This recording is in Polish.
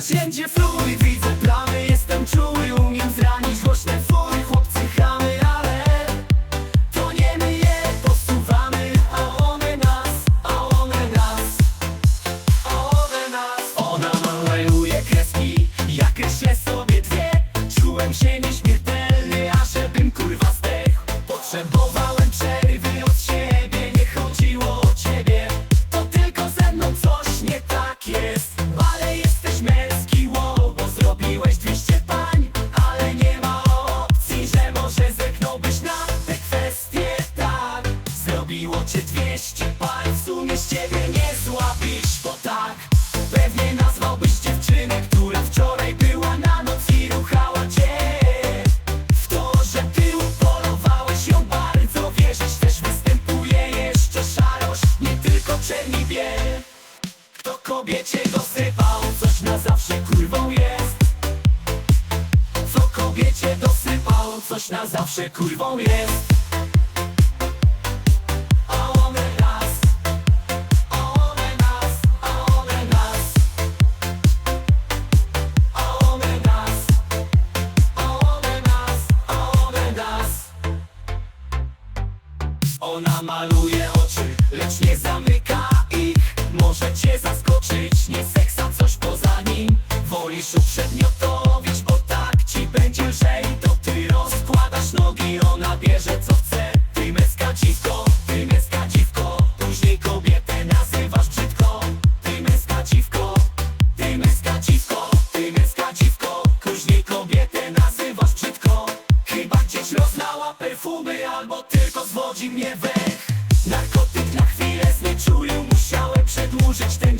Wszędzie fluid, widzę plamy Jestem czuły, umiem zranić głośne fury Chłopcy chamy, ale to nie my je posuwamy A one nas, a one nas A one nas. Ona maluje kreski, ja kreślę sobie dwie. Czułem się nieśmiertelny, a żebym kurwa zdechł. Potrzebowałem ciebie nie złapisz, bo tak. Pewnie nazwałbyś dziewczynę, która wczoraj była na noc i ruchała cię. W to, że ty upolowałeś ją bardzo wierzysz Też występuje jeszcze szarość, nie tylko czerni biel Kto kobiecie dosypał, coś na zawsze kurwą jest. Co kobiecie dosypał, coś na zawsze kurwą jest Ona maluje oczy, lecz nie zamyka ich. Może cię zaskoczyć, nie seksa coś poza nim. Wolisz uprzedmiotowić, bo tak ci będzie lżej. To ty rozkładasz nogi, ona bierze co chce. perfumy albo tylko zwodzi mnie wech. Narkotyk na chwilę znieczulił, musiałem przedłużyć ten